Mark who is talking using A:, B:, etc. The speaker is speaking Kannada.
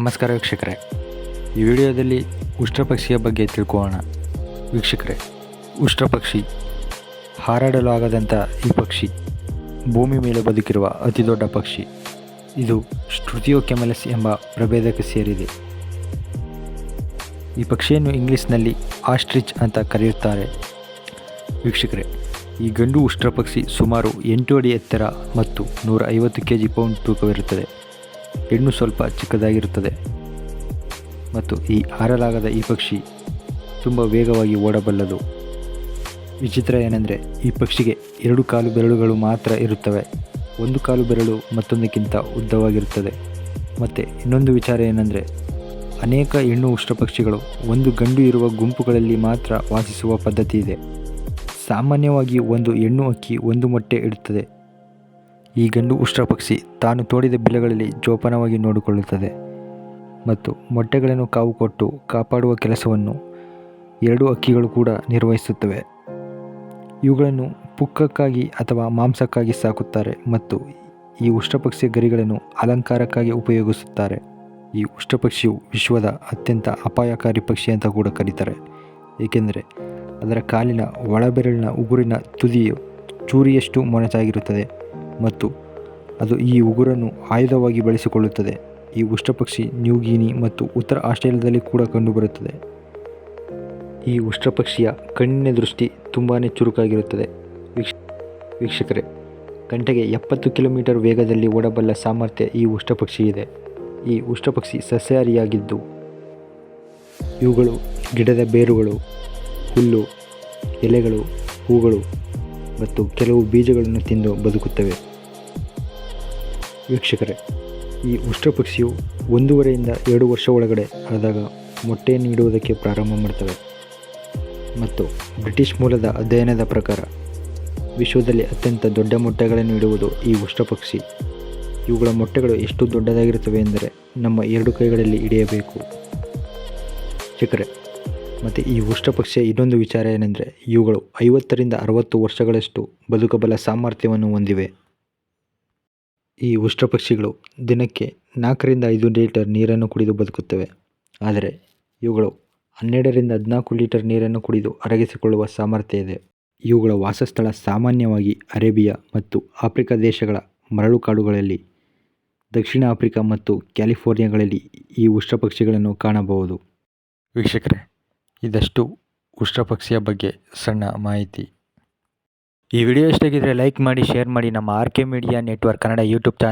A: ನಮಸ್ಕಾರ ವೀಕ್ಷಕರೇ. ಈ ವಿಡಿಯೋದಲ್ಲಿ ಉಷ್ಟ್ರಪಕ್ಷಿಯ ಬಗ್ಗೆ ತಿಳ್ಕೊಳ್ಳೋಣ. ವೀಕ್ಷಕರೇ, ಉಷ್ಟ್ರಪಕ್ಷಿ ಹಾರಾಡಲು ಆಗದಂಥ ಈ ಪಕ್ಷಿ ಭೂಮಿ ಮೇಲೆ ಬದುಕಿರುವ ಅತಿ ದೊಡ್ಡ ಪಕ್ಷಿ. ಇದು ಸ್ಟ್ರುತಿಯೋಕೆಮಲಸ್ ಎಂಬ ಪ್ರಭೇದಕ್ಕೆ ಸೇರಿದೆ. ಈ ಪಕ್ಷಿಯನ್ನು ಇಂಗ್ಲೀಷ್ನಲ್ಲಿ ಆಸ್ಟ್ರಿಚ್ ಅಂತ ಕರೆಯುತ್ತಾರೆ. ವೀಕ್ಷಕರೇ, ಈ ಗಂಡು ಉಷ್ಟ್ರಪಕ್ಷಿ ಸುಮಾರು ಎಂಟು ಅಡಿ ಎತ್ತರ ಮತ್ತು ನೂರ ಐವತ್ತು ಕೆ ಜಿ ಪೌಂಡ್ ತೂಕವಿರುತ್ತದೆ. ಹೆಣ್ಣು ಸ್ವಲ್ಪ ಚಿಕ್ಕದಾಗಿರುತ್ತದೆ ಮತ್ತು ಈ ಹಾರಲಾಗದ ಈ ಪಕ್ಷಿ ತುಂಬ ವೇಗವಾಗಿ ಓಡಬಲ್ಲದು. ವಿಚಿತ್ರ ಏನೆಂದರೆ ಈ ಪಕ್ಷಿಗೆ ಎರಡು ಕಾಲು ಬೆರಳುಗಳು ಮಾತ್ರ ಇರುತ್ತವೆ. ಒಂದು ಕಾಲು ಬೆರಳು ಮತ್ತೊಂದಕ್ಕಿಂತ ಉದ್ದವಾಗಿರುತ್ತದೆ. ಮತ್ತು ಇನ್ನೊಂದು ವಿಚಾರ ಏನೆಂದರೆ ಅನೇಕ ಹೆಣ್ಣು ಉಷ್ಟ್ರಪಕ್ಷಿಗಳು ಒಂದು ಗಂಡು ಇರುವ ಗುಂಪುಗಳಲ್ಲಿ ಮಾತ್ರ ವಾಸಿಸುವ ಪದ್ಧತಿ ಇದೆ. ಸಾಮಾನ್ಯವಾಗಿ ಒಂದು ಹೆಣ್ಣು ಅಕ್ಕಿ ಒಂದು ಮೊಟ್ಟೆ ಇಡುತ್ತದೆ. ಈ ಗಂಡು ಉಷ್ಟ್ರಪಕ್ಷಿ ತಾನು ತೋಡಿದ ಬಿಲಗಳಲ್ಲಿ ಜೋಪಾನವಾಗಿ ನೋಡಿಕೊಳ್ಳುತ್ತದೆ. ಮತ್ತು ಮೊಟ್ಟೆಗಳನ್ನು ಕಾವು ಕೊಟ್ಟು ಕಾಪಾಡುವ ಕೆಲಸವನ್ನು ಎರಡು ಅಕ್ಕಿಗಳು ಕೂಡ ನಿರ್ವಹಿಸುತ್ತವೆ. ಇವುಗಳನ್ನು ಪುಕ್ಕಕ್ಕಾಗಿ ಅಥವಾ ಮಾಂಸಕ್ಕಾಗಿ ಸಾಕುತ್ತಾರೆ ಮತ್ತು ಈ ಉಷ್ಟ್ರಪಕ್ಷಿಯ ಗರಿಗಳನ್ನು ಅಲಂಕಾರಕ್ಕಾಗಿ ಉಪಯೋಗಿಸುತ್ತಾರೆ. ಈ ಉಷ್ಟ್ರಪಕ್ಷಿಯು ವಿಶ್ವದ ಅತ್ಯಂತ ಅಪಾಯಕಾರಿ ಪಕ್ಷಿ ಅಂತ ಕೂಡ ಕರೀತಾರೆ. ಏಕೆಂದರೆ ಅದರ ಕಾಲಿನ ಒಳಬೆರಳಿನ ಉಗುರಿನ ತುದಿಯು ಚೂರಿಯಷ್ಟು ಮೊನಚಾಗಿರುತ್ತದೆ. ಮತ್ತು ಅದು ಈ ಉಗುರನ್ನು ಆಯುಧವಾಗಿ ಬಳಸಿಕೊಳ್ಳುತ್ತದೆ. ಈ ಉಷ್ಟ್ರಪಕ್ಷಿ ನ್ಯೂಗಿನಿ ಮತ್ತು ಉತ್ತರ ಆಸ್ಟ್ರೇಲಿಯಾದಲ್ಲಿ ಕೂಡ ಕಂಡುಬರುತ್ತದೆ. ಈ ಉಷ್ಟ್ರಪಕ್ಷಿಯ ಕಣ್ಣಿನ ದೃಷ್ಟಿ ತುಂಬಾ ಚುರುಕಾಗಿರುತ್ತದೆ. ವೀಕ್ಷ, ವೀಕ್ಷಕರೇ, ಗಂಟೆಗೆ ಎಪ್ಪತ್ತು ಕಿಲೋಮೀಟರ್ ವೇಗದಲ್ಲಿ ಓಡಬಲ್ಲ ಸಾಮರ್ಥ್ಯ ಈ ಉಷ್ಟ್ರಪಕ್ಷಿ ಇದೆ. ಈ ಉಷ್ಟ್ರಪಕ್ಷಿ ಸಸ್ಯಾಹಾರಿಯಾಗಿದ್ದು, ಇವುಗಳು ಗಿಡದ ಬೇರುಗಳು, ಹುಲ್ಲು, ಎಲೆಗಳು, ಹೂಗಳು ಮತ್ತು ಕೆಲವು ಬೀಜಗಳನ್ನು ತಿಂದು ಬದುಕುತ್ತವೆ. ವೀಕ್ಷಕರೇ, ಈ ಉಷ್ಟ್ರಪಕ್ಷಿಯು ಒಂದೂವರೆಯಿಂದ ಎರಡು ವರ್ಷ ಒಳಗಡೆ ಆದಾಗ ಮೊಟ್ಟೆ ನೀಡುವುದಕ್ಕೆ ಪ್ರಾರಂಭ ಮಾಡ್ತವೆ. ಮತ್ತು ಬ್ರಿಟಿಷ್ ಮೂಲದ ಅಧ್ಯಯನದ ಪ್ರಕಾರ, ವಿಶ್ವದಲ್ಲಿ ಅತ್ಯಂತ ದೊಡ್ಡ ಮೊಟ್ಟೆಗಳನ್ನು ಇಡುವುದು ಈ ಉಷ್ಟ್ರಪಕ್ಷಿ. ಇವುಗಳ ಮೊಟ್ಟೆಗಳು ಎಷ್ಟು ದೊಡ್ಡದಾಗಿರುತ್ತವೆ ಎಂದರೆ ನಮ್ಮ ಎರಡು ಕೈಗಳಲ್ಲಿ ಹಿಡಿಯಬೇಕು. ಚಿಕ್ಕರೆ ಮತ್ತು ಈ ಉಷ್ಟ್ರಪಕ್ಷಿಯ ಇನ್ನೊಂದು ವಿಚಾರ ಏನೆಂದರೆ, ಇವುಗಳು ಐವತ್ತರಿಂದ ಅರವತ್ತು ವರ್ಷಗಳಷ್ಟು ಬದುಕಬಲ ಸಾಮರ್ಥ್ಯವನ್ನು ಹೊಂದಿವೆ. ಈ ಉಷ್ಟ್ರಪಕ್ಷಿಗಳು ದಿನಕ್ಕೆ ನಾಲ್ಕರಿಂದ ಐದು ಲೀಟರ್ ನೀರನ್ನು ಕುಡಿದು ಬದುಕುತ್ತವೆ. ಆದರೆ ಇವುಗಳು ಹನ್ನೆರಡರಿಂದ ಹದಿನಾಲ್ಕು ಲೀಟರ್ ನೀರನ್ನು ಕುಡಿದು ಅರಗಿಸಿಕೊಳ್ಳುವ ಸಾಮರ್ಥ್ಯ ಇದೆ. ಇವುಗಳ ವಾಸಸ್ಥಳ ಸಾಮಾನ್ಯವಾಗಿ ಅರೇಬಿಯಾ ಮತ್ತು ಆಫ್ರಿಕಾ ದೇಶಗಳ ಮರಳು ಕಾಡುಗಳಲ್ಲಿ ದಕ್ಷಿಣ ಆಫ್ರಿಕಾ ಮತ್ತು ಕ್ಯಾಲಿಫೋರ್ನಿಯಾಗಳಲ್ಲಿ ಈ ಉಷ್ಟ್ರಪಕ್ಷಿಗಳನ್ನು ಕಾಣಬಹುದು. ವೀಕ್ಷಕರೇ, ಇದಷ್ಟು ಉಷ್ಟ್ರಪಕ್ಷಿಯ ಬಗ್ಗೆ ಸಣ್ಣ ಮಾಹಿತಿ. ಈ ವಿಡಿಯೋ ಇಷ್ಟಾಗಿದ್ದರೆ ಲೈಕ್ ಮಾಡಿ, ಶೇರ್ ಮಾಡಿ ನಮ್ಮ R K media network Kannada YouTube channel